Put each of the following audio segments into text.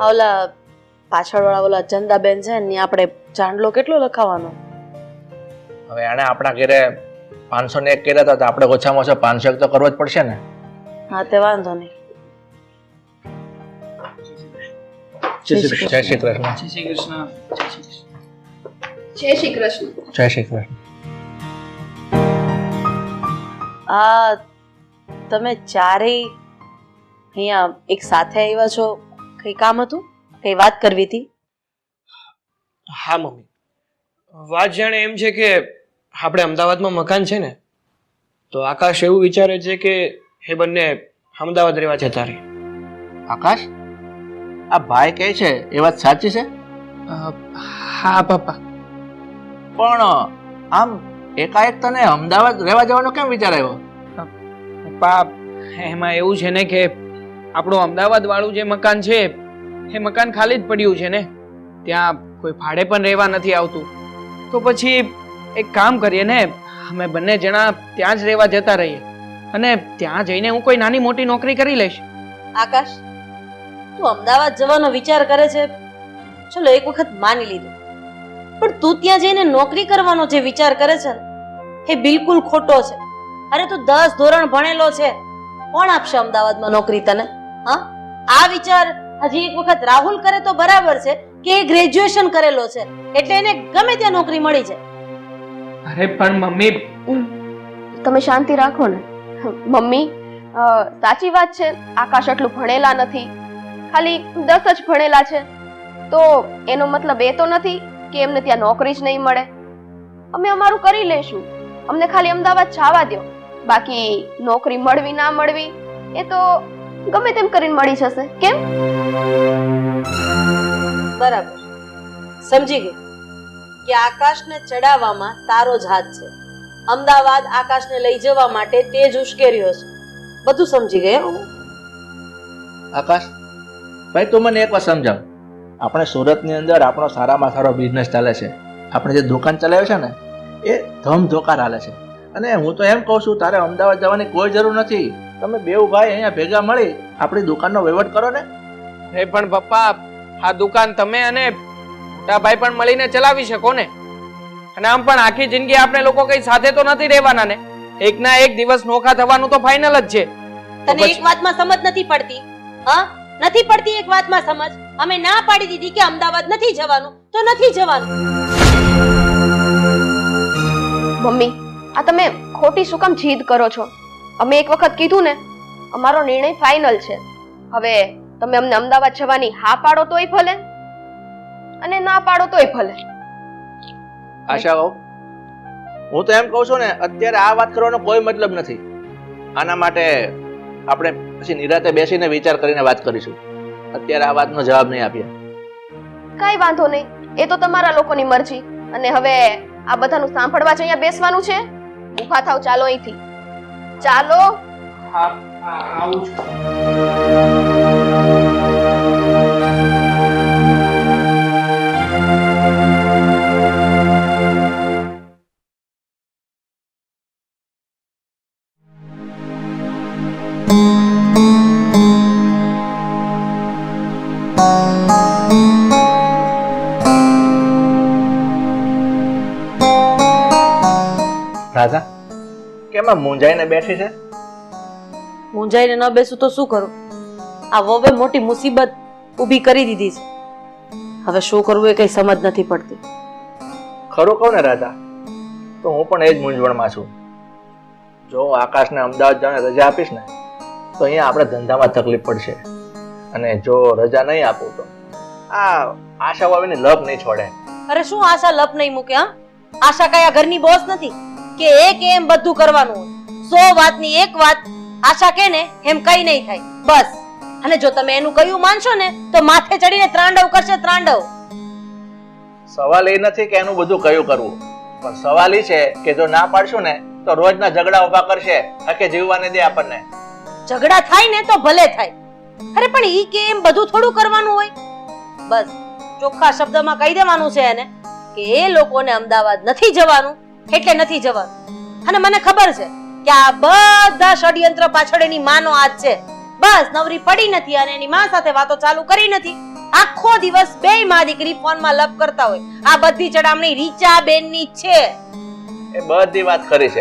ઓલા પાછળવાળા ઓલા ચંદાબેન છે ને આપણે ચાંદલો કેટલો લખાવાનો હવે આને આપણા ઘરે પાંચસો ને એક કર્યા હતા તો આપણે ઓછામાં ઓછા પાંચસો એક તો કરવો જ પડશે ને. હા તે વાંધો નહીં. જય શ્રી જય શ્રી કૃષ્ણ. જય શ્રી કૃષ્ણ. જય શ્રી કૃષ્ણ. જય શ્રી કૃષ્ણ. જય શ્રી કૃષ્ણ. આ તમે ચારેય અહીંયા એક સાથે આવ્યા છો? કઈ કામ હતું? કઈ વાત કરવી હતી? હા મમ્મી. વાત જાણે એમ છે કે આપણે અમદાવાદમાં મકાન છે ને તો આકાશ એવું વિચારે છે કે એ બંને અમદાવાદ રહેવા જતા રહે. આકાશ? આ ભાઈ કહે છે એ વાત સાચી છે? હા પપ્પા. પણ આમ એકાએક તને અમદાવાદ રહેવા જવાનો કેમ વિચાર આવ્યો? પપ્પા એમાં એવું છે ને કે આપણું અમદાવાદ વાળું જે મકાન છે, એ મકાન ખાલી જ પડ્યું છે ને? ત્યાં કોઈ ભાડે પણ રહેવા નથી આવતું. તો પછી એક કામ કરીએ ને, અમે બંને જણા ત્યાં જ રહેવા જતા રહીએ. અને ત્યાં જઈને હું કોઈ નાની મોટી નોકરી કરી લઈશ. આકાશ, તું અમદાવાદ જવાનો વિચાર કરે છે? ચલો એક વખત માની લીધું. પણ તું ત્યાં જઈને નોકરી કરવાનો જે વિચાર કરે છે એ બિલકુલ ખોટો છે. અરે તું દસ ધોરણ ભણેલો છે. કોણ આપશે અમદાવાદમાં નોકરી તને? હા? આ વિચાર હજી એક વખત રાહુલ કરે તો બરાબર છે કે એ ગ્રેજ્યુએશન કરેલો છે. એટલે એને ગમે ત્યાં નોકરી મળી જાય. અરે પણ મમ્મી તમે શાંતિ રાખો ને. મમ્મી સાચી વાત છે આકાશ આટલું ભણેલા નથી. ખાલી દસ જ ભણેલા છે. તો એનો મતલબ એ તો નથી કે એમને ત્યાં નોકરી જ નહીં મળે. અમે અમારું કરી લેશું અમને ખાલી અમદાવાદ જવા દો બાકી નોકરી મળવી ના મળવી એ તો ગમે તેમ કરીને મળી જશે. કેમ? બરાબર. સમજી ગઈ કે આકાશને ચડાવવામાં તારો જ હાથ છે. અમદાવાદ આકાશને લઈ જવા માટે તે જ ઉશ્કેર્યો છે. બધું સમજી ગયા હું? આકાશ ભાઈ તું મને એક વાર સમજાવ. આપણે સુરતની અંદર આપણો સારામાં સારો બિઝનેસ ચાલે છે. આપણે જે દુકાન ચલાવે છે ને એ ધમધોકાર હાલે છે. અને હું તો એમ કહું છું તારે અમદાવાદ જવાની કોઈ જરૂર નથી. તમે બેઉ ભાઈ અહીંયા ભેગા મળી આપણી દુકાનનો વહીવટ કરો ને. એ પણ પપ્પા આ દુકાન તમે અને મોટા ભાઈ પણ મળીને ચલાવી શકો ને. અને આમ પણ આખી જિંદગી આપણે લોકો કઈ સાથે તો નથી રહેવાના ને. એક ના એક દિવસ નોખા થવાનું તો ફાઇનલ જ છે. તને એક વાતમાં સમજ નથી પડતી? હા? નથી પડતી એક વાતમાં સમજ? અમે ના પાડી દીધી કે અમદાવાદ નથી જવાનું. તો નથી જવાનું. મમ્મી આ તમે ખોટી શું કામ જીદ કરો છો? અમે એક વખત કીધું ને અમારો નિર્ણય ફાઇનલ છે. હવે તમે અમને અમદાવાદ જવાની હા પાડો તોય ભલે અને ના પાડો તોય ભલે. આશા હોવ હું તો એમ કહું છું ને અત્યારે આ વાત કરવાનો કોઈ મતલબ નથી. આના માટે આપણે પછી નિરાતે બેસીને વિચાર કરીને વાત કરીશું. અત્યારે આ વાતનો જવાબ નહીં આપીએ. કઈ વાંધો નહીં. એ તો તમારા લોકોની મરજી. અને હવે આ બધાનું સાંભળવા જ અહીંયા બેસવાનું છે. ઊભા થાવ ચાલો અહીંથી. ચાલો. આવું છું. કેમ આમ મૂંઝાઈને બેઠી છે? મૂંઝાઈને ન બેસું તો શું કરું? આ વવે મોટી મુસીબત ઊભી કરી દીધી છે. હવે શું કરવું એ કઈ સમજ નથી પડતી. ખરું કહું ને રાધા તો હું પણ એ જ મૂંઝવણમાં છું. જો આકાશને અમદાવાદ જવાની રજા આપીશ ને તો અહીંયા આપણે ધંધામાં તકલીફ પડશે. અને જો રજા નહીં આપું તો આ આશા વાવીને લપ નહીં છોડે. અરે શું આશા લપ નહીં મૂકે હા? આશા કયા ઘરની બોસ નથી? કે એક એમ બધું કરવાનું હોય. સો વાતની એક વાત આશા કે ને એમ કઈ નહીં થાય. બસ. અને જો તમે એનું કયું માનશો ને તો માથે ચડીને ત્રાંડવ કરશે ત્રાંડવ. સવાલ એ નથી કે એનું બધું કયું કરવું. પણ સવાલ એ છે કે જો ના પાડશું ને તો રોજના ઝઘડા ઊભા કરશે હકે જીવવાને દે આપણને. ઝઘડા થાય ને તો ભલે થાય. અરે પણ ઈ કે એમ બધું થોડું કરવાનું હોય? બસ. ચોખ્ખા શબ્દમાં કહી દેવાનું છે એને કે એ લોકોને અમદાવાદ નથી જવાનું. એટલે નથી જવાનું અને મને ખબર છે કે આ બધા ષડયંત્ર પાછળ એની માનો હાથ છે. બસ નવરી પડી નથી અને એની માં સાથે વાતો ચાલુ કરી નથી. આખો દિવસ બે માં દીકરી ફોનમાં લપ કરતા હોય. આ બધી ચડામણી રીચા બેનની છે. એ બધી વાત કરી છે.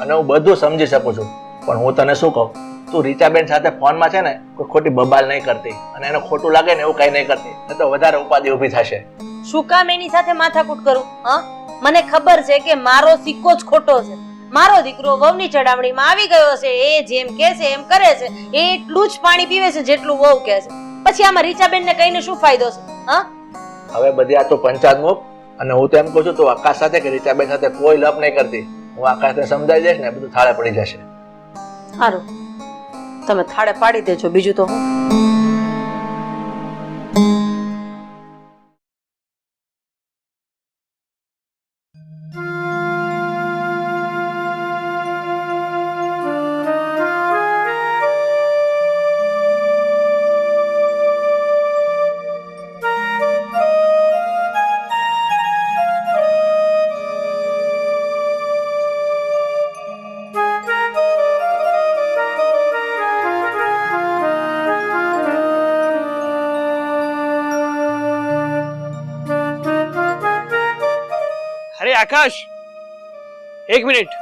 અને હું બધું સમજી શકું છું. પણ હું તને શું કહું? તું રીચાબેન સાથે ફોનમાં છે ને કોઈ ખોટી બબાલ નહીં કરતી. અને એને ખોટું લાગે ને એવું કઈ નહીં કરતી. તો વધારે ઉપાધિ ઊભી થશે. શું કામ એની સાથે માથાકૂટ કરું? હા? મને ખબર છે કે મારો સિક્કો જ ખોટો છે. મારો દીકરો વહુની ચડામણીમાં આવી ગયો છે એ જેમ કે છે એમ કરે છે. એ એટલું જ પાણી પીવે છે જેટલું વહુ કહે છે. પછી આમાં રીચાબેનને કહીને શું ફાયદો છે? હા? હવે બધી આ તો પંચાયત મૂક અને હું તો એમ કહું છું તો આકાશ સાથે કે રીચાબેન સાથે કોઈ લપ નહીં કરતી. હું આકાશને સમજાઈ જઈશ ને બધું થાળે પડી જશે. સારું તમે થાળે પાડી દેજો બીજું તો હું આકાશ. એક મિનિટ.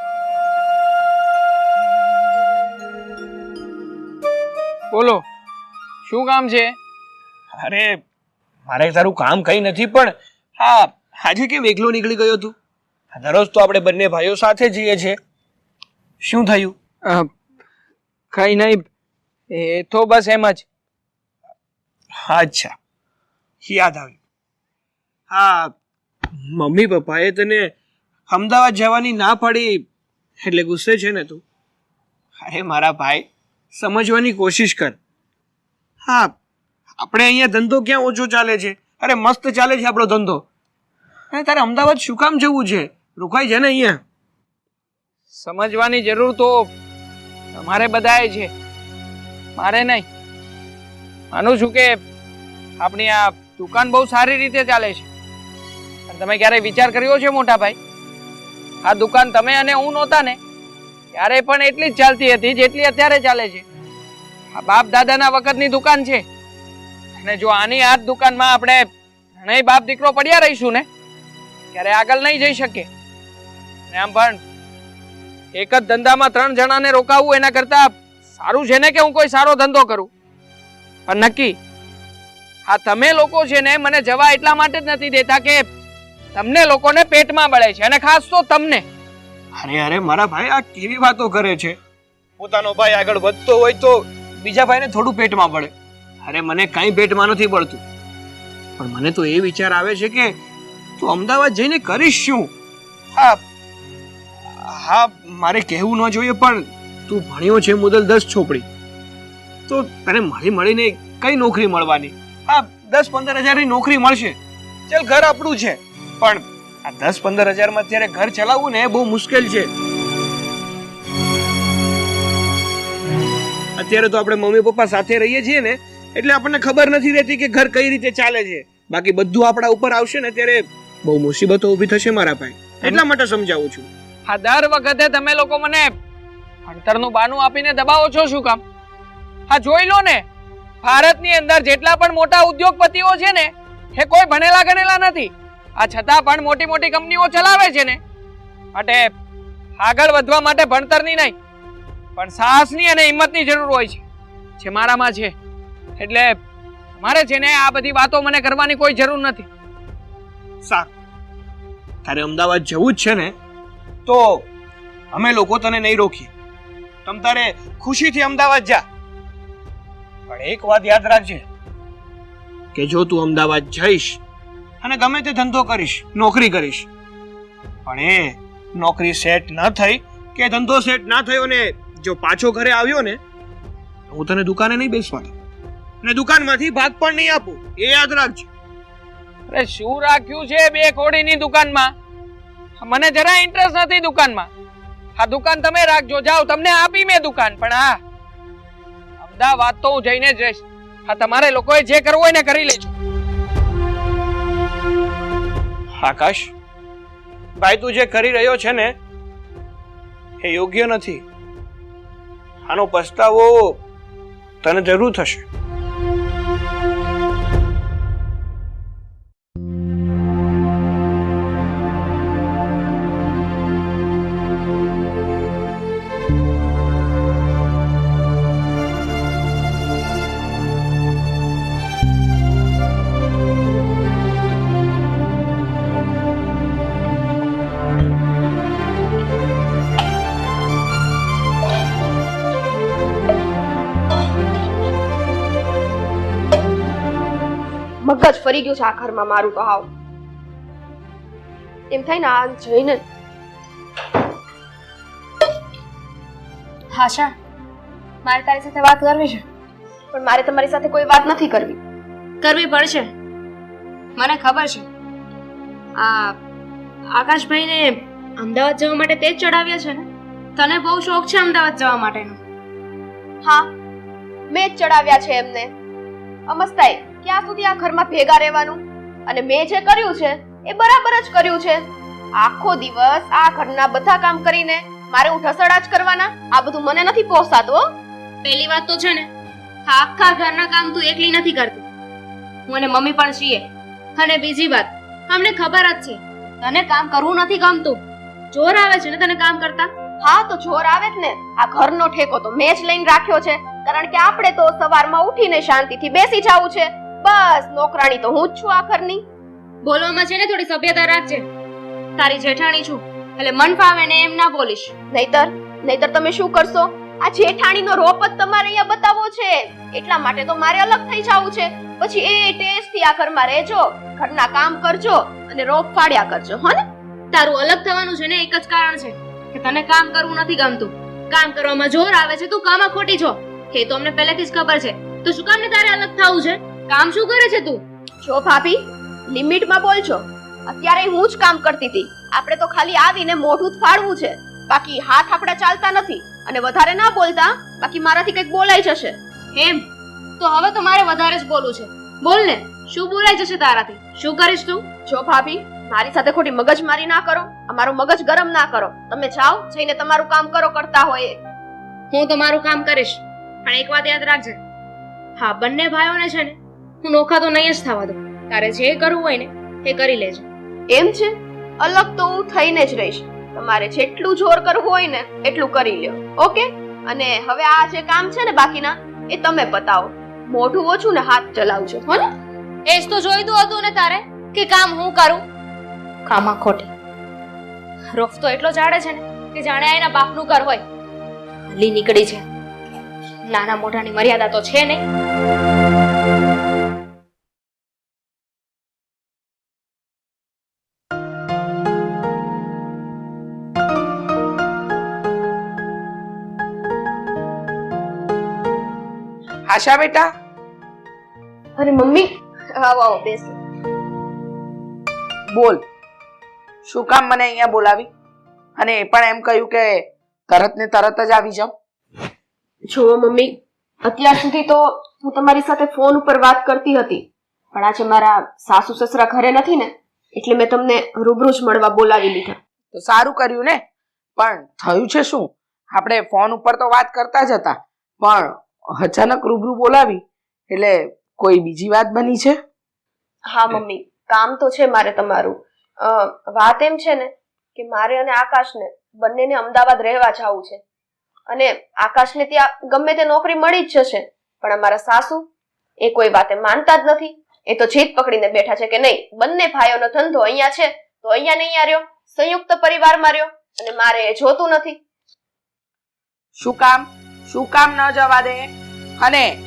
બોલો શું કામ છે? અરે મારે તારું કામ કઈ નથી પણ હા આજે કેમ એકલો નીકળી ગયો તું? દરરોજ તો આપણે બંને ભાઈઓ સાથે જઈએ છીએ. શું થયું? કઈ નહીં એ તો બસ એમ જ. અચ્છા યાદ આવ્યું. હા મમ્મી પપ્પાએ તને અમદાવાદ જવાની ના પાડી એટલે ગુસ્સે છે ને તું? અરે મારા ભાઈ, સમજવાની કોશિશ કર. હા, આપણે અહીંયા ધંધો ક્યાં ઓછો ચાલે છે? અરે મસ્ત ચાલે છે આપણો ધંધો. અને તારે અમદાવાદ શું કામ જવું છે? રોકાઈ છે ને અહીંયા. સમજવાની જરૂર તો તમારે બધાએ છે. મારે નહીં. માનું છું કે આપણી આ દુકાન બહુ સારી રીતે ચાલે છે. તમે ક્યારેય વિચાર કર્યો છે મોટા ભાઈ આ દુકાન તમે અને હું નહોતા ને. ત્યારે પણ એટલી જ ચાલતી હતી જેટલી અત્યારે ચાલે છે. આ બાપ દાદાના વખતની દુકાન છે. અને જો આની આ દુકાનમાં આપણે ઘણા બાપ દીકરો પડ્યા રહીશું ને, ત્યારે આગળ નહીં જઈ શકીએ આમ પણ, એક જ ધંધામાં ત્રણ જણાને રોકાવું એના કરતા સારું છે ને કે હું કોઈ સારો ધંધો કરું? પણ નક્કી, આ તમે લોકો છે ને મને જવા એટલા માટે જ નથી દેતા કે તમને લોકોને પેટમાં બળે છે અને ખાસ તો તમને. અરે અરે, મારા ભાઈ, આ કેવી વાતો કરે છે? પોતાનો ભાઈ આગળ વધતો હોય તો બીજા ભાઈને થોડું પેટમાં બળે. અરે, મને કાંઈ પેટમાં નથી પડતું પણ મને તો એ વિચાર આવે છે કે તું અમદાવાદ જઈને કરીશ શું? હા હા, મારે કહેવું ન જોઈએ, પણ તું ભણ્યો છે મુદલ દસ છોપડી તો તને મળી મળીને કઈ નોકરી મળવાની? હા, દસ પંદર હજારની નોકરી મળશે. ચાલ, ઘર આપણું છે. પણ આ દસ પંદર હજારમાં અત્યારે ઘર ચલાવવું ને બહુ મુશ્કેલ છે. અત્યારે તો આપણે મમ્મી પપ્પા સાથે રહીએ છીએ ને એટલે આપણને ખબર નથી રહેતી કે ઘર કઈ રીતે ચાલે છે. બાકી બધું આપણા ઉપર આવશે ને ત્યારે બહુ મુસીબતો ઊભી થશે મારા ભાઈ. એટલા માટે સમજાવું છું. આ દર વખતે તમે લોકો મને ભણતરનું બાનું આપીને દબાવો છો શું કામ? હા જોઈ લો ને. ભારતની અંદર જેટલા પણ મોટા ઉદ્યોગપતિઓ છે ને એ કોઈ ભણેલા ગણેલા નથી. આ છતાં પણ મોટી મોટી કંપનીઓ ચલાવે છે ને. માટે આગળ વધવા માટે ભણતરની નહીં, પણ સાહસની અને હિંમતની જરૂર હોય છે. જે મારામાં છે. એટલે મારે છે ને આ બધી વાતો મને કરવાની કોઈ જરૂર નથી. સારું. તારે અમદાવાદ જવું જ છે ને, તો અમે લોકો તને નહીં રોકીએ. તમ તારે ખુશીથી અમદાવાદ જા. પણ એક વાત યાદ રાખજે, કે જો તું અમદાવાદ જઈશ અને ગમે તે ધંધો કરીશ, નોકરી કરીશ. પણ એ નોકરી સેટ ન થઈ કે ધંધો સેટ ના થયો ને જો પાછો ઘરે આવ્યો ને, હું તને દુકાને નહીં બેસવાની. દઉં ને દુકાનમાંથી ભાગ પણ નહીં આપું, એ યાદ રાખજે. અરે શું રાખ્યું છે બે કોડીની દુકાનમાં? મને જરા ઇન્ટરેસ્ટ નથી દુકાનમાં. આ દુકાન તમે રાખજો, જાઓ, તમને આપી મેં દુકાન, પણ હા અમદાવાદ તો હું જઈને જ રહીશ. આ તમારે લોકોએ જે કરવું હોય ને કરી લેજો. આકાશ? ભાઈ, તું જે કરી રહ્યો છે ને, એ યોગ્ય નથી. આનો પસ્તાવો તને જરૂર થશે. મગજ ફરી ગયું છે આ ઘરમાં મારું તો હાવ. એમ થાય ને આ જઈને હાશા મારે તારી સાથે વાત કરવી છે? પણ મારે તમારી સાથે કોઈ વાત નથી કરવી. કરવી પડશે. મને ખબર છે. આ આકાશભાઈને અમદાવાદ જવા માટે તે જ ચડાવ્યા છે ને? તને બહુ શોખ છે અમદાવાદ જવા માટેનો. હા મેં જ ચડાવ્યા છે એમને. અમસ્તાઈ ક્યાં સુધી આ ઘરમાં ભેગા રહેવાનું. અને મેં જે કર્યું છે એ બરાબર જ કર્યું છે. આખો દિવસ આ ઘરના બધા કામ કરીને મારે હું ઢસડા જ કરવાના. આ બધું મને નથી પોસાતું પહેલી વાત તો છે ને આખા ઘરના કામ તું એકલી નથી કરતી. હું અને મમ્મી પણ છીએ. અને બીજી વાત અમને ખબર જ છે તને કામ કરવું નથી ગમતું. જોર આવે છે ને તને કામ કરતા? હા તો જોર આવે જ ને. આ ઘરનો ઠેકો તો મેં જ લઈને રાખ્યો છે. કારણ કે આપણે તો સવારમાં ઉઠીને શાંતિથી બેસી જાવું છે. બસ નોકરાણી તો હું જ છું આખરની. બોલવામાં છે ને થોડી સભ્યતા રાખજે. તારી જેઠાણી છું એટલે મન ફાવે ને એમ ના બોલીશ. નહીતર નહીતર તમે શું કરશો? આ જેઠાણીનો રોપ જ તમારે અહીંયા બતાવવો છે. એટલા માટે તો મારે અલગ થઈ જવું છે. પછી એ ટેસ્ટથી આ ઘરમાં રહેજો ઘરના કામ કરજો અને રોપ ફાડ્યા કરજો હો ને? તારું અલગ થવાનું છે ને એક જ કારણ છે કે તને કામ કરવું નથી ગમતું. કામ કરવામાં જોર આવે છે તું કામમાં ખોટી છો. એ તો અમને પહેલેથી જ ખબર છે. તો શું કામ ને તારે અલગ થવું છે? કામ શું કરે છે તું? જો ભાભી લિમિટમાં બોલજો અત્યારે હું જ કામ કરતી હતી. આપણે તો ખાલી આવીને મોઢું ફાડવું છે. બાકી હાથ આપણા ચાલતા નથી. અને વધારે ના બોલતા બાકી મારાથી કંઈક બોલાઈ જશે. એમ તો હવે તો મારે વધારે જ બોલવું છે. બોલ ને શું બોલાઈ જશે તારાથી? શું કરીશ તું? જો ભાભી મારી સાથે ખોટી મગજમારી ના કરો. અમારું મગજ ગરમ ના કરો. તમે જાઓ જઈને તમારું કામ કરો કરતા હોય. હું તો મારું કામ કરીશ. પણ એક વાત યાદ રાખજે. હા બંને ભાઈઓને છે ને હું નોખા તો નહીં જ થવા દઉં તારે જે કરવું હોય ને એ કરી લેજે. એમ છે? અલગ તો હું થઈને જ રહીશ. તમારે જેટલું જોર કરવું હોય ને એટલું કરી લ્યો. ઓકે? અને હવે આ જે કામ છે ને બાકીના એ તમે બતાવો મોઢું ઓછું ને હાથ ચલાવજો. હો ને? એ જ તો જોઈતું હતું ને તારે કે કામ હું કરું? કામમાં ખોટી. રોફ તો એટલો જાડે છે ને કે જાણે એના બાપનું ઘર હોય. હલી નીકળી છે. નાના મોઢાની મર્યાદા તો છે નહીં. આશા બેટા? અરે મમ્મી આવો આવો બેસો. બોલ. શું કામ મને અહીંયા બોલાવી? અને એ પણ એમ કહ્યું કે તરત ને તરત જ આવી જાઉં. જુઓ મમ્મી અત્યાર સુધી તો હું તમારી સાથે ફોન ઉપર વાત કરતી હતી પણ આજે મારા સાસુ સસરા ઘરે નથી ને એટલે મેં તમને રૂબરૂ જ મળવા બોલાવી લીધા. તો સારું કર્યું ને. પણ થયું છે શું? આપણે ફોન ઉપર તો વાત કરતા જ હતા પણ અચાનક રૂબરૂ બોલાવી એટલે કોઈ બીજી વાત બની છે? હા મમ્મી કામ તો છે મારે તમારું. વાત એમ છે ને કે મારે અને આકાશને બંનેને અમદાવાદ રહેવા જવું છે. અને આકાશને ત્યાં ગમે તે નોકરી મળી જ જશે પણ અમારા સાસુ એ કોઈ વાતે માનતા જ નથી. એ તો જીત પકડીને બેઠા છે કે નહીં બંને ભાઈઓનો ધંધો અહીંયા છે તો અહીંયા નહીં રહ્યો સંયુક્ત પરિવારમાં રહ્યો અને મારે એ જોતું નથી. શું કામ? શું કામ ન જવા દે? અને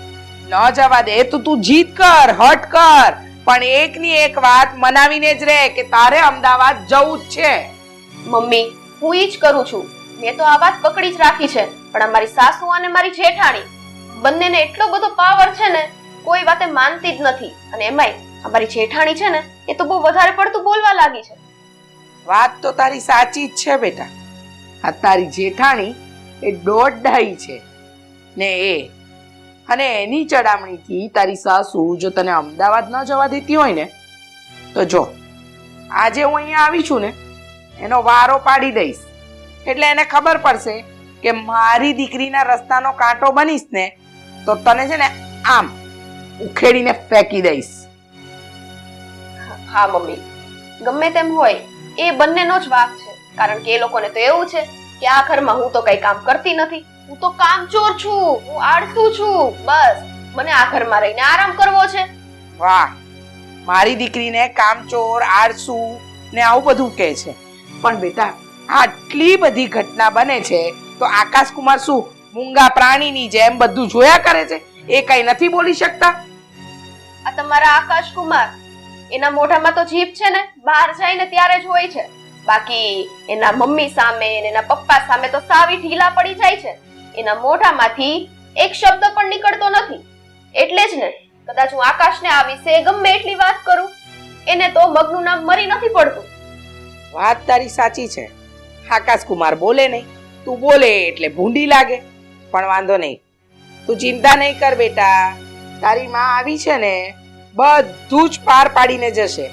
ન જવા દે તો તું જીત કર હટ કર. પણ એકની એક વાત મનાવીને જ રહે કે તારે અમદાવાદ જવું જ છે. મમ્મી હું ઈ જ કરું છું. મેં તો આ વાત પકડી જ રાખી છે. પણ અમારી સાસુ અને મારી જેઠાણી બંનેને એટલો બધો પાવર છે ને કોઈ વાતે માનતી જ નથી. અને એમાંય અમારી જેઠાણી છે ને એ તો બહુ વધારે પડતું બોલવા લાગી છે. વાત તો તારી સાચી જ છે બેટા. આ તારી જેઠાણી એ દોઢ છે. ને એ. અને એની ચડામણીથી તારી સાસુ જો તને અમદાવાદ ન જવા દેતી હોય ને, તો જો, આજે હું અહીંયા આવી છું ને, એનો વારો પાડી દઈશ. એટલે એને ખબર પડશે કે મારી દીકરીના રસ્તાનો કાંટો બનીશ ને, તો તને છે ને આમ ઉખેડીને ફેંકી દઈશ. હા, મમ્મી. ગમે તેમ હોય, એ બંનેનો જ વાક છે. કારણ કે એ લોકોને તો એવું છે કે આ ઘરમાં હું તો કઈ કામ કરતી નથી. હું તો કામચોર છું હું આળસુ છું બસ. મને આ ઘરમાં રહીને આરામ કરવો છે. વાહ મારી દીકરીને કામચોર આળસુ ને આવું બધું કહે છે. પણ બેટા આટલી બધી ઘટના બને છે તો આકાશ કુમાર શું મૂંગા પ્રાણીની જેમ બધું જોયા કરે છે? એ કઈ નથી બોલી શકતા? આ તમારા આકાશ કુમાર એના મોઢામાં તો જીભ છે ને બહાર જાય ને ત્યારે જ હોય છે. બાકી એના મમ્મી સામે ને એના પપ્પા સામે તો સાવી ઢીલા પડી જાય છે. એના મોઢામાંથી એક શબ્દ પણ નીકળતો નથી. એટલે જ ને, કદાચ હું આકાશને આ વિશે ગમે એટલી વાત કરું, એને તો મગનું નામ મરી નથી પડતું. વાત તારી સાચી છે. આકાશ કુમાર બોલે નહીં. તું બોલે એટલે ભૂંડી લાગે. પણ વાંધો નહીં. તું ચિંતા નહીં કર બેટા. તારી માં આવી છે ને, બધું જ પાર પાડીને જશે.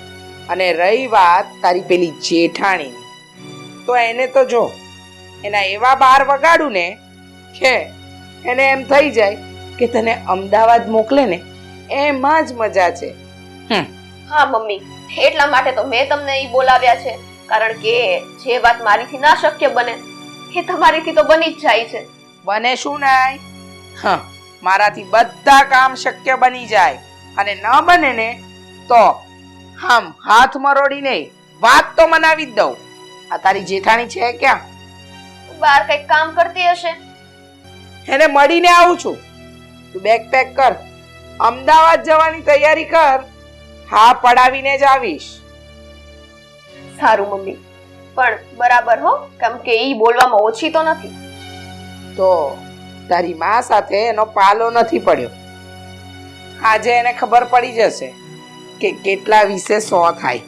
અને રહી વાત તારી પેલી જેઠાણી. તો એને તો જો, એના એવા બાર વગાડું ને કે એને એમ થઈ જાય કે તને અમદાવાદ મોકલે ને એમાં જ મજા છે. હા મમ્મી. એટલા માટે તો મેં તમને એ બોલાવ્યા છે. કારણ કે જે વાત મારીથી ના શક્ય બને એ તમારીથી તો બની જ જાય છે. બને શું નાય? હા મારાથી બધા કામ શક્ય બની જાય. અને ન બને ને તો હમ હાથ મરોડીને વાત તો મનાવી જ દઉં. આ તારી જેઠાણી છે ક્યાં? બહાર કંઈક કામ કરતી હશે. એને મળીને આવું છું. તું બેગ પેક કર. અમદાવાદ જવાની તૈયારી કર. હા પડાવીને જ આવીશ. સારું મમ્મી. પણ બરાબર હો કેમ કે ઈ બોલવામાં ઓછી તો નથી. તો તારી માં સાથે એનો પાલો નથી પડ્યો. આજે એને ખબર પડી જશે કે કેટલા વિશે સો થાય.